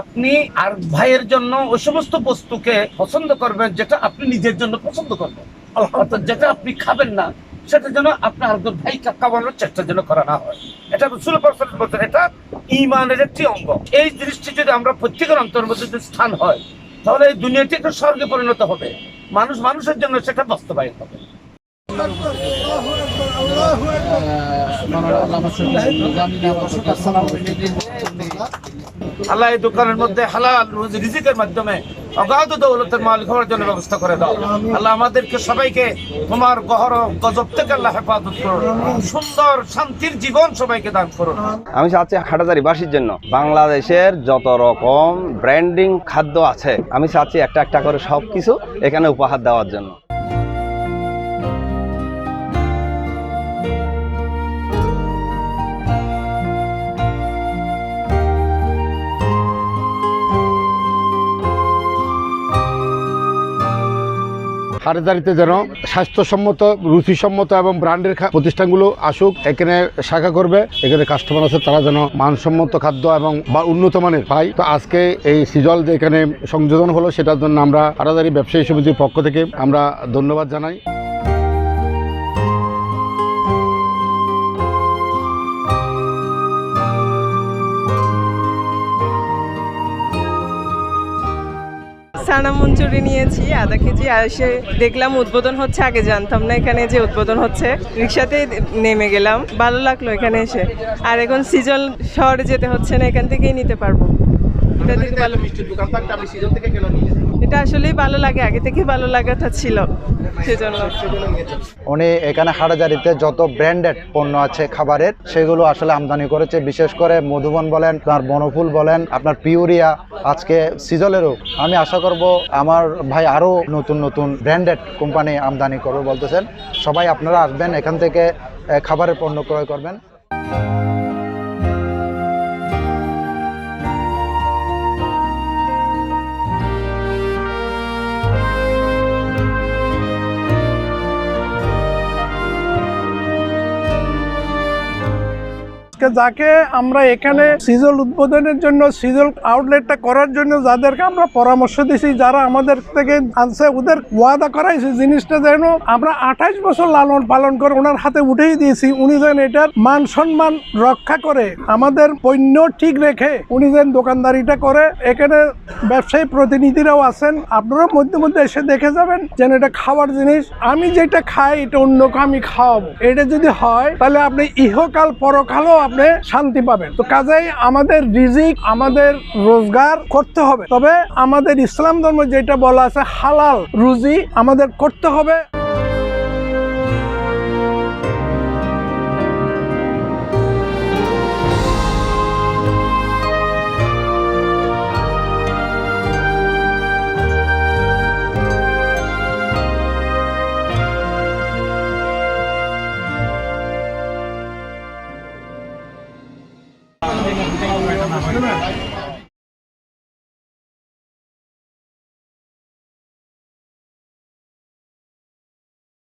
আপনি আর ভাইয়ের জন্য ওই সমস্ত বস্তুকে পছন্দ করবেন যেটা আপনি নিজের জন্য পছন্দ করবেন। অর্থাৎ যেটা আপনি খাবেন না, সেটা যেন আপনার খাওয়ানোর চেষ্টা যেন করা না হয়। এটা এটা ইমানের একটি অঙ্গ। এই জিনিসটি যদি আমরা প্রত্যেকের অন্তর মধ্যে যদি স্থান হয়, তাহলে এই দুনিয়াটি একটা স্বর্গে পরিণত হবে। মানুষ মানুষের জন্য সেটা বাস্তবায়ন হবে। আল্লাহ এই দোকানের মধ্যে হালাল রুজি- রিজিকের মাধ্যমে অগাধ দৌলতের মালিক হওয়ার জন্য ব্যবস্থা করে দাও। আল্লাহ আমাদেরকে সবাইকে তোমার গহর গজব থেকে আল্লাহ হেফাজত করুন। সুন্দর শান্তির জীবন সবাইকে দান করুন। আমি চাচ্ছি হাটাজারি বাসীর জন্য। বাংলাদেশের যত রকম ব্র্যান্ডিং খাদ্য আছে, আমি চাচ্ছি একটা একটা করে সব কিছু এখানে উপহার দেওয়ার জন্য। হাটাজারিতে যেন স্বাস্থ্যসম্মত, রুচিসম্মত এবং ব্র্যান্ডের প্রতিষ্ঠানগুলো আসুক, এখানে শাখা করবে, এখানে কাস্টমার আছে, তারা যেন মানসম্মত খাদ্য এবং বা উন্নত মানের পায়। তো আজকে এই সিজল যে এখানে সংযোজন হলো, সেটার জন্য আমরা হাটাজারি ব্যবসায়ী সমিতির পক্ষ থেকে আমরা ধন্যবাদ জানাই। সানা মঞ্চুরি নিয়েছি আধা কেজি আর এসে দেখলাম উদ্বোধন হচ্ছে, আগে জানতাম না এখানে যে উদ্বোধন হচ্ছে। রিক্সাতেই নেমে গেলাম, ভালো লাগল এখানে এসে। আর এখন সিজন শহরে যেতে হচ্ছে না, এখান থেকেই নিতে পারব। এটা থেকে ভালো এটা আসলেই ভালো লাগে আগে থেকেই ভালো লাগাটা ছিল সেজন্য। উনি এখানে হাটাজারিতে যত ব্র্যান্ডেড পণ্য আছে খাবারের সেগুলো আসলে আমদানি করেছে। বিশেষ করে মধুবন বলেন আপনার বনফুল বলেন আপনার পিউরিয়া আজকে সিজলেরও। আমি আশা করব আমার ভাই আরও নতুন নতুন ব্র্যান্ডেড কোম্পানি আমদানি করবে বলতেছেন। সবাই আপনারা আসবেন এখান থেকে খাবারের পণ্য ক্রয় করবেন। যাকে আমরা এখানে সিজল উদ্বোধনের জন্য, সিজল আউটলেটটা করার জন্য যাদেরকে আমরা পরামর্শ দিছি, যারা আমাদের থেকে আনছে, ওদের ওয়াদা করাইছে জিনিসটা যেন আমরা আঠাইশ বছর লালন পালন করে ওনার হাতে উঠেই দিয়েছি। উনি যেন এটার মান সম্মান রক্ষা করে, আমাদের পণ্য ঠিক রেখে উনি যেন দোকানদারিটা করে। এখানে ব্যবসায়ী প্রতিনিধিরাও আছেন আপনারাও মধ্যে মধ্যে এসে দেখে যাবেন যেন এটা খাওয়ার জিনিস। আমি যেটা খাই, এটা অন্যকে আমি খাওয়াবো। এটা যদি হয়, তাহলে আপনি ইহকাল পরকালও আপনি শান্তি পাবেন। তো কাজেই আমাদের রিজিক, আমাদের রোজগার করতে হবে। তবে আমাদের ইসলাম ধর্ম যেটা বলা আছে, হালাল রুজি আমাদের করতে হবে।